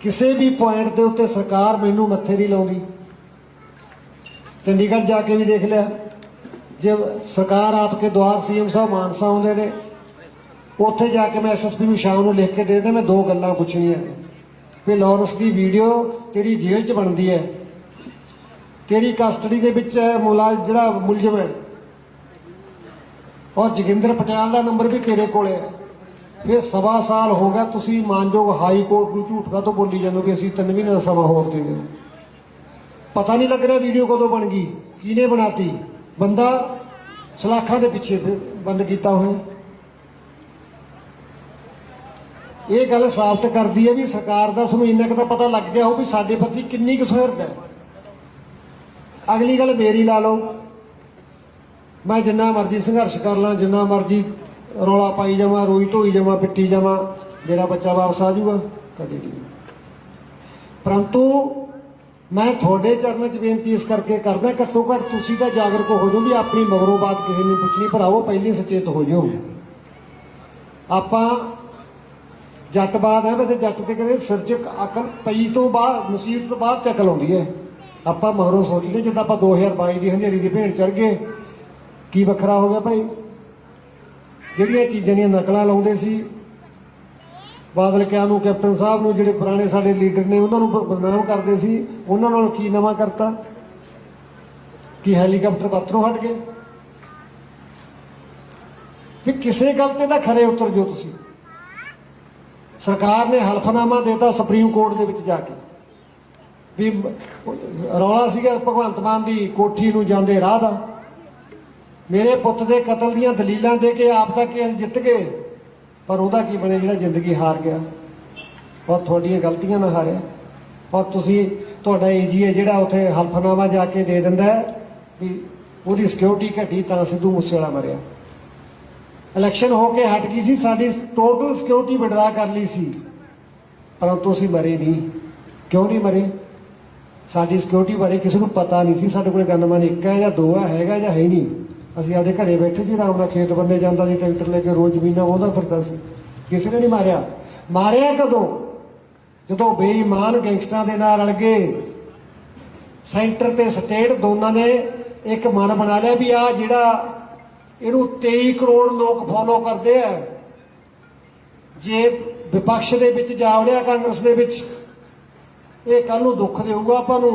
ਕਿਸੇ ਵੀ ਪੁਆਇੰਟ ਦੇ ਉੱਤੇ ਸਰਕਾਰ ਮੈਨੂੰ ਮੱਥੇ ਨਹੀਂ ਲਾਉਂਦੀ। ਚੰਡੀਗੜ੍ਹ ਜਾ ਕੇ ਵੀ ਦੇਖ ਲਿਆ। ਜੇ ਸਰਕਾਰ ਆਪਕੇ ਦੁਆਰ ਸੀਐਮ ਸਾਹਿਬ ਮਾਨਸਾ ਆਉਂਦੇ ਨੇ, ਉੱਥੇ ਜਾ ਕੇ ਮੈਂ ਐਸਐਸਪੀ ਨੂੰ ਸ਼ਾਮ ਨੂੰ ਲਿਖ ਕੇ ਦੇ ਦਿੰਦਾ, ਮੈਂ ਦੋ ਗੱਲਾਂ ਪੁੱਛਣੀਆਂ ਵੀ ਲਾਰੈਂਸ ਦੀ ਵੀਡੀਓ ਤੇਰੀ ਜੇਲ੍ਹ 'ਚ ਬਣਦੀ ਹੈ। ਤੇਰੀ ਕਸਟਡੀ ਦੇ ਵਿੱਚ ਹੈ ਮੁਲਾ ਜਿਹੜਾ ਮੁਲਜ਼ਮ ਹੈ। ਔਰ ਜੋਗਿੰਦਰ ਪਟਿਆਲ ਦਾ ਨੰਬਰ ਵੀ ਤੇਰੇ ਕੋਲੇ ਹੈ। ਫਿਰ ਸਵਾ ਸਾਲ ਹੋ ਗਿਆ, ਤੁਸੀਂ ਮਾਨਯੋਗ ਹਾਈ ਕੋਰਟ ਨੂੰ ਝੂਠ ਤੋਂ ਬੋਲੀ ਜਾਂਦੇ ਕਿ ਅਸੀਂ ਤਿੰਨ ਮਹੀਨੇ ਦਾ ਸਮਾਂ ਹੋਰ ਦੇ ਦਿਓ ਪਤਾ ਨਹੀਂ ਲੱਗ ਰਿਹਾ ਵੀਡੀਓ ਕਦੋਂ ਬਣ ਗਈ, ਕਿਹਨੇ ਬਣਾਤੀ? ਬੰਦਾ ਸਲਾਖਾਂ ਦੇ ਪਿੱਛੇ ਬੰਦ ਕੀਤਾ ਹੋਇਆ। ਇਹ ਗੱਲ ਸਾਬਤ ਕਰਦੀ ਹੈ ਵੀ ਸਰਕਾਰ ਦਾ ਤੁਹਾਨੂੰ ਇੰਨਾ ਕੁ ਤਾਂ ਪਤਾ ਲੱਗ ਗਿਆ ਹੋ ਵੀ ਸਾਡੇ ਪ੍ਰਤੀ ਕਿੰਨੀ ਕੁ ਸੁਹਿਰਦ ਹੈ। ਅਗਲੀ ਗੱਲ ਮੇਰੀ ਲਾ ਲਓ। ਮੈਂ ਜਿੰਨਾ ਮਰਜ਼ੀ ਸੰਘਰਸ਼ ਕਰ ਲਾਂ, ਜਿੰਨਾ ਮਰਜ਼ੀ ਰੌਲਾ ਪਾਈ ਜਾਵਾਂ, ਰੋਈ ਧੋਈ ਜਾਵਾਂ, ਪਿੱਟੀ ਜਾਵਾਂ, ਮੇਰਾ ਬੱਚਾ ਵਾਪਸ ਆ ਜਾਊਗਾ, ਕਦੇ ਨਹੀਂ। ਪਰੰਤੂ ਮੈਂ ਤੁਹਾਡੇ ਚਰਨਾਂ 'ਚ ਬੇਨਤੀ ਇਸ ਕਰਕੇ ਕਰਦਾ, ਘੱਟੋ ਘੱਟ ਤੁਸੀਂ ਤਾਂ ਜਾਗਰੂਕ ਹੋ ਜਾਓ ਵੀ ਆਪਣੀ ਮਗਰੋਂ ਬਾਤ ਕਿਸੇ ਨੂੰ ਪੁੱਛਣੀ ਭਰਾਵੋ ਪਹਿਲੀ ਸੁਚੇਤ ਹੋ ਜਾਓ। ਆਪਾਂ ਜੱਟ ਬਾਦ ਹੈ, ਵੈਸੇ ਜੱਟ ਤੇ ਕਹਿੰਦੇ ਸਿਰ 'ਚ ਅਕਲ ਪਈ ਤੋਂ ਬਾਅਦ, ਮੁਸੀਬਤ ਤੋਂ ਬਾਅਦ ਚ ਅਕਲ ਆਉਂਦੀ ਹੈ। ਆਪਾਂ ਮਗਰੋਂ ਸੋਚਦੇ ਜਿੱਦਾਂ ਆਪਾਂ 2022 ਦੀ ਹਨੇਰੀ ਦੀ ਭੇਂਟ ਚੜ ਗਏ, ਕੀ ਵੱਖਰਾ ਹੋ ਗਿਆ ਭਾਈ? ਜਿਹੜੀਆਂ ਚੀਜ਼ਾਂ ਦੀਆਂ ਨਕਲਾਂ ਲਾਉਂਦੇ ਸੀ ਬਾਦਲ ਕਿਆਂ ਨੂੰ, ਕੈਪਟਨ ਸਾਹਿਬ ਨੂੰ, ਜਿਹੜੇ ਪੁਰਾਣੇ ਸਾਡੇ ਲੀਡਰ ਨੇ, ਉਹਨਾਂ ਨੂੰ ਬਦਨਾਮ ਕਰਦੇ ਸੀ, ਉਹਨਾਂ ਨਾਲ ਕੀ ਨਵਾਂ ਕਰਤਾ? ਕਿ ਹੈਲੀਕਾਪਟਰ ਵਰਤੋਂ ਹਟ ਗਏ? ਵੀ ਕਿਸੇ ਗੱਲ ਤੇ ਤਾਂ ਖਰੇ ਉਤਰ ਜੋ ਤੁਸੀਂ। ਸਰਕਾਰ ਨੇ ਹਲਫਨਾਮਾ ਦਿੱਤਾ ਸੁਪਰੀਮ ਕੋਰਟ ਦੇ ਵਿੱਚ ਜਾ ਕੇ। ਵੀ ਰੌਲਾ ਸੀਗਾ ਭਗਵੰਤ ਮਾਨ ਦੀ ਕੋਠੀ ਨੂੰ ਜਾਂਦੇ ਰਾਹ ਦਾ। ਮੇਰੇ ਪੁੱਤ ਦੇ ਕਤਲ ਦੀਆਂ ਦਲੀਲਾਂ ਦੇ ਕੇ ਆਪ ਦਾ ਕੇਸ ਜਿੱਤ ਗਏ, ਪਰ ਉਹਦਾ ਕੀ ਬਣਿਆ ਜਿਹੜਾ ਜ਼ਿੰਦਗੀ ਹਾਰ ਗਿਆ? ਔਰ ਤੁਹਾਡੀਆਂ ਗਲਤੀਆਂ ਨਾਲ ਹਾਰਿਆ। ਔਰ ਤੁਸੀਂ ਤੁਹਾਡਾ ਏਜੀ ਹੈ ਜਿਹੜਾ ਉੱਥੇ ਹਲਫਨਾਮਾ ਜਾ ਕੇ ਦੇ ਦਿੰਦਾ ਵੀ ਉਹਦੀ ਸਿਕਿਉਰਿਟੀ ਘਟੀ ਤਾਂ ਸਿੱਧੂ ਮੂਸੇਵਾਲਾ ਮਰਿਆ। ਇਲੈਕਸ਼ਨ ਹੋ ਕੇ ਹਟ ਗਈ ਸੀ, ਸਾਡੀ ਟੋਟਲ ਸਿਕਿਉਰਿਟੀ ਵਿਡਰਾ ਕਰ ਲਈ ਸੀ। ਪਰੰਤੂ ਅਸੀਂ ਮਰੇ ਨਹੀਂ। ਕਿਉਂ ਨਹੀਂ ਮਰੇ? ਸਾਡੀ ਸਿਕਿਉਰਿਟੀ ਬਾਰੇ ਕਿਸੇ ਨੂੰ ਪਤਾ ਨਹੀਂ ਸੀ। ਸਾਡੇ ਕੋਲ ਗਨਮਨ ਇੱਕ ਹੈ ਜਾਂ ਦੋ ਹੈ, ਹੈਗਾ ਜਾਂ ਹੈ ਹੀ ਨਹੀਂ। ਅਸੀਂ ਆਪਦੇ ਘਰੇ ਬੈਠੇ ਸੀ, ਆਰਾਮ ਨਾਲ ਖੇਤ ਬੰਨੇ ਜਾਂਦਾ ਸੀ, ਟਰੈਕਟਰ ਲੈ ਕੇ ਰੋਜ਼ ਜ਼ਮੀਨਾਂ ਉਹਦਾ ਫਿਰਦਾ ਸੀ। ਕਿਸੇ ਨੇ ਨਹੀਂ ਮਾਰਿਆ। ਮਾਰਿਆ ਕਦੋਂ? ਜਦੋਂ ਬੇਈਮਾਨ ਗੈਂਗਸਟਰਾਂ ਦੇ ਨਾਲ ਰਲ ਗਏ। ਸੈਂਟਰ ਤੇ ਸਟੇਟ ਦੋਨਾਂ ਨੇ ਇੱਕ ਮਨ ਬਣਾ ਲਿਆ ਵੀ ਆ ਜਿਹੜਾ ਇਹਨੂੰ 23 ਕਰੋੜ ਲੋਕ ਫੋਲੋ ਕਰਦੇ ਆ, ਜੇ ਵਿਪਕਸ਼ ਦੇ ਵਿੱਚ ਜਾ ਵੜਿਆ ਕਾਂਗਰਸ ਦੇ ਵਿੱਚ, ਇਹ ਕੱਲ ਨੂੰ ਦੁੱਖ ਦੇਊਗਾ ਆਪਾਂ ਨੂੰ।